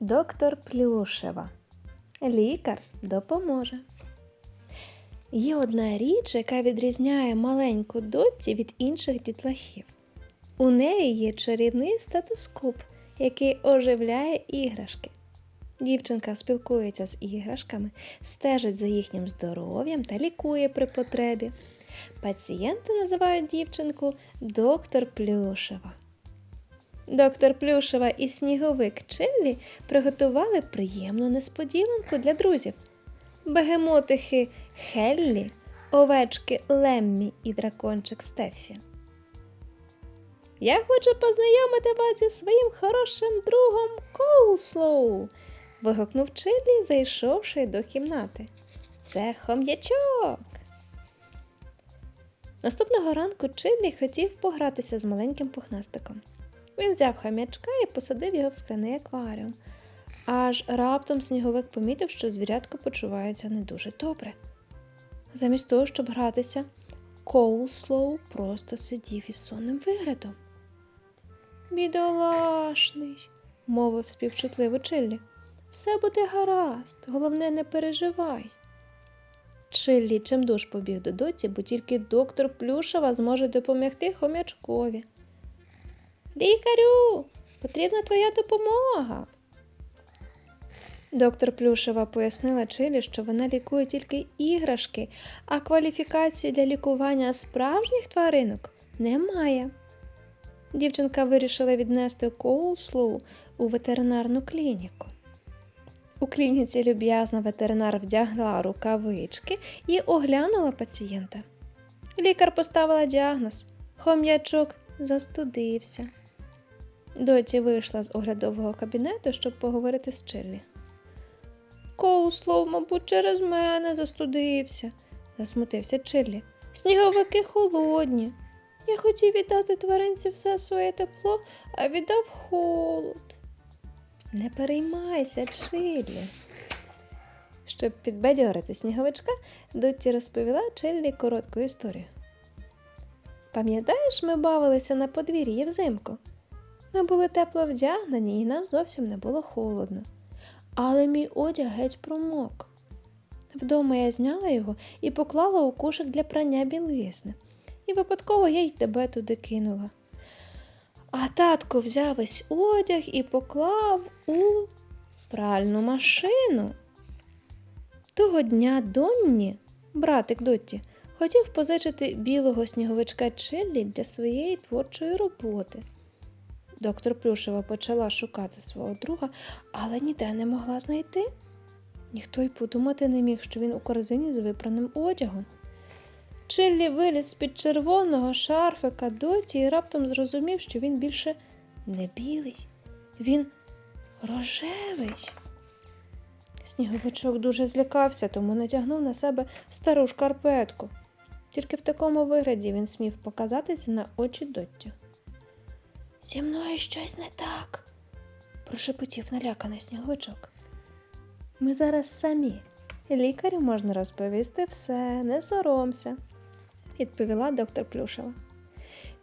Доктор Плюшева. Лікар допоможе. Є одна річ, яка відрізняє маленьку дотці від інших дітлахів. У неї є чарівний статоскоп, який оживляє іграшки. Дівчинка спілкується з іграшками, стежить за їхнім здоров'ям та лікує при потребі. Пацієнти називають дівчинку доктор Плюшева. Доктор Плюшева і сніговик Чиллі приготували приємну несподіванку для друзів. Бегемотихи Хеллі, овечки Леммі і дракончик Стефі. Я хочу познайомити вас зі своїм хорошим другом Коуслоу. вигукнув Чиллі, зайшовши до кімнати. Це хом'ячок. Наступного ранку Чиллі хотів погратися з маленьким пухнастиком. Він взяв хам'ячка і посадив його в скляний акваріум. Аж раптом сніговик помітив, що звірятко почувається не дуже добре. Замість того, щоб гратися, Коулслоу просто сидів із сонним виглядом. Бідолашний, мовив співчутливо Чиллі. Все буде гаразд, головне, не переживай. Чиллі чимдуж побіг до доці, бо тільки доктор Плюшева зможе допомогти хомячкові. Лікарю, потрібна твоя допомога. Доктор Плюшева пояснила Чилі, що вона лікує тільки іграшки, а кваліфікації для лікування справжніх тваринок немає. Дівчинка вирішила віднести Коулслоу у ветеринарну клініку. У клініці люб'язна ветеринар вдягла рукавички і оглянула пацієнта. Лікар поставила діагноз. Хом'ячок застудився. Доті вийшла з оглядового кабінету, щоб поговорити з Чиллі. Коуслов, мабуть, через мене застудився, засмутився Чиллі. Сніговики холодні. Я хотів віддати тваринці все своє тепло, а віддав холод. Не переймайся, Чиллі. Щоб підбадьорити сніговичка, Дотті розповіла Чиллі коротку історію. Пам'ятаєш, ми бавилися на подвір'ї взимку? Ми були тепло вдягнені і нам зовсім не було холодно. Але мій одяг геть промок. Вдома я зняла його і поклала у кошик для прання білизни. І випадково я й тебе туди кинула. А татко взяв весь одяг і поклав у пральну машину. Того дня Донні, братик Дотті, хотів позичити білого сніговичка Чиллі для своєї творчої роботи. Доктор Плюшева почала шукати свого друга, але ніде не могла знайти. Ніхто й подумати не міг, що він у корзині з випраним одягом. Чиллі виліз з-під червоного шарфика доті і раптом зрозумів, що він більше не білий, він рожевий. Сніговичок дуже злякався, тому натягнув на себе стару шкарпетку. Тільки в такому вигляді він смів показатися на очі доттю. Зі мною щось не так, прошепотів наляканий сніговичок. Ми зараз самі. Лікарю можна розповісти все, не соромся, відповіла доктор Плюшева.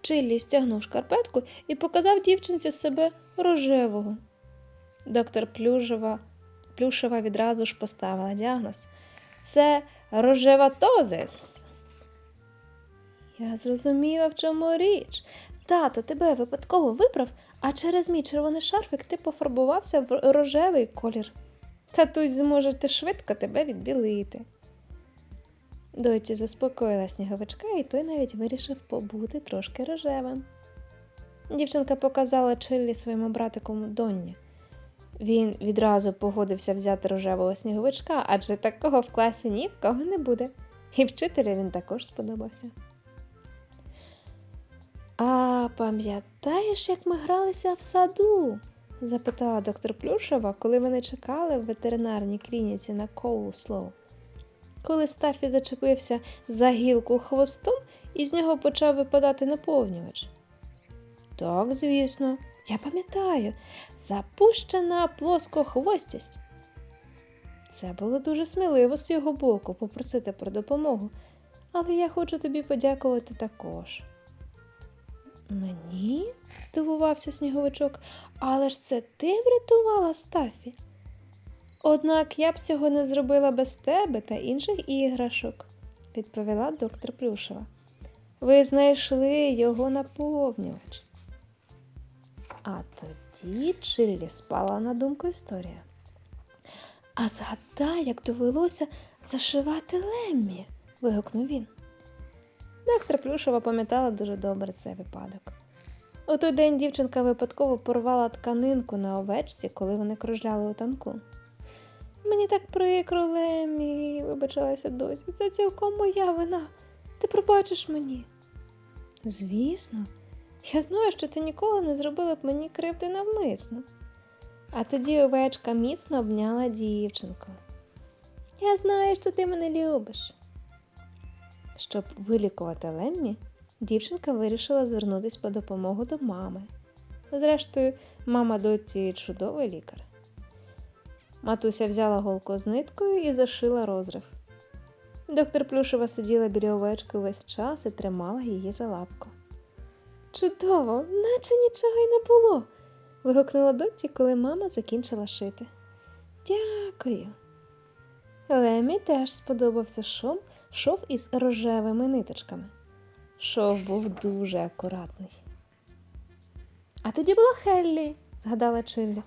Чиллі стягнув шкарпетку і показав дівчинці себе рожевого. Доктор Плюшева, Плюшева відразу ж поставила діагноз. Це рожеватозис. Я зрозуміла, в чому річ. Тато тебе випадково виправ, а через мій червоний шарфик ти пофарбувався в рожевий колір. Татусь зможе швидко тебе відбілити. Доті заспокоїла сніговичка, і той навіть вирішив побути трошки рожевим. Дівчинка показала Чиллі своєму братику Донні. Він відразу погодився взяти рожевого сніговичка, адже такого в класі ні в кого не буде. І вчителю він також сподобався. А пам'ятаєш, як ми гралися в саду? запитала доктор Плюшева, коли вони чекали в ветеринарній клініці на Коулслоу. Коли Стафі зачепився за гілку хвостом, і з нього почав випадати наповнювач. Так, звісно, я пам'ятаю, запущена плоскохвостість. Це було дуже сміливо з його боку попросити про допомогу, але я хочу тобі подякувати також. Мені? здивувався сніговичок. Але ж це ти врятувала Стафі. Однак я б цього не зробила без тебе та інших іграшок, відповіла доктор Плюшева. Ви знайшли його наповнювач. А тоді Чиллі спала на думку історія. А згадай, як довелося зашивати Леммі, вигукнув він. Доктор Плюшева пам'ятала дуже добре цей випадок. У той день дівчинка випадково порвала тканинку на овечці, коли вони кружляли у танку. Мені так прикро, Леммі, вибачалася доці. Це цілком моя вина. Ти пробачиш мені. Звісно, я знаю, що ти ніколи не зробила б мені кривди навмисно. А тоді овечка міцно обняла дівчинку. Я знаю, що ти мене любиш. Щоб вилікувати Ленмі, дівчинка вирішила звернутися по допомогу до мами. Зрештою, мама доці чудовий лікар. Матуся взяла голку з ниткою і зашила розрив. Доктор Плюшева сиділа біля овечки увесь час і тримала її за лапку. Чудово, наче нічого й не було. вигукнула доці, коли мама закінчила шити. Дякую. Лемі теж сподобався шов, шов із рожевими ниточками. Шов був дуже акуратний. А тоді була Хеллі, згадала Чиллі.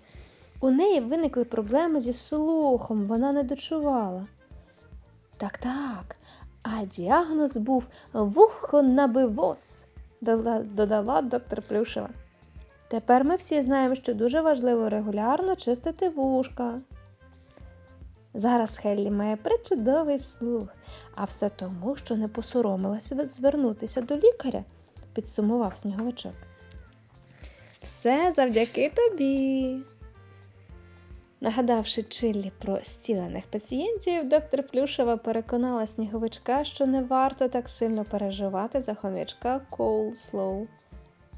У неї виникли проблеми зі слухом, вона не дочувала. Так, так, а діагноз був вухонабивоз, додала, додала доктор Плюшева. Тепер ми всі знаємо, що дуже важливо регулярно чистити вушка. Зараз Хеллі має причудовий слух, а все тому, що не посоромилася звернутися до лікаря, підсумував сніговичок. Все завдяки тобі. Нагадавши Чиллі про зцілених пацієнтів, доктор Плюшева переконала сніговичка, що не варто так сильно переживати за хомячка Коулслоу.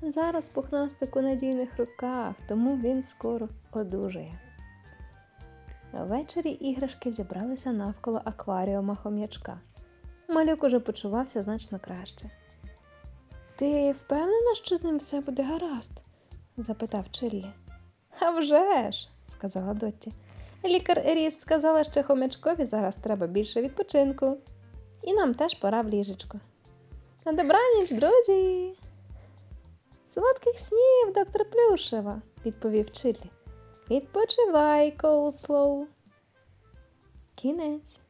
Зараз пухнастик у надійних руках, тому він скоро одужає. Ввечері іграшки зібралися навколо акваріума хом'ячка. Малюк уже почувався значно краще. Ти впевнена, що з ним все буде гаразд? запитав Чиллі. «А вже ж!» – сказала Дотті. Лікар Ріс сказала, що хомячкові зараз треба більше відпочинку. І нам теж пора в ліжечко. На добраніч, друзі! Солодких снів, доктор Плюшева, відповів Чиллі. Відпочивай, Коулслоу. Кінець.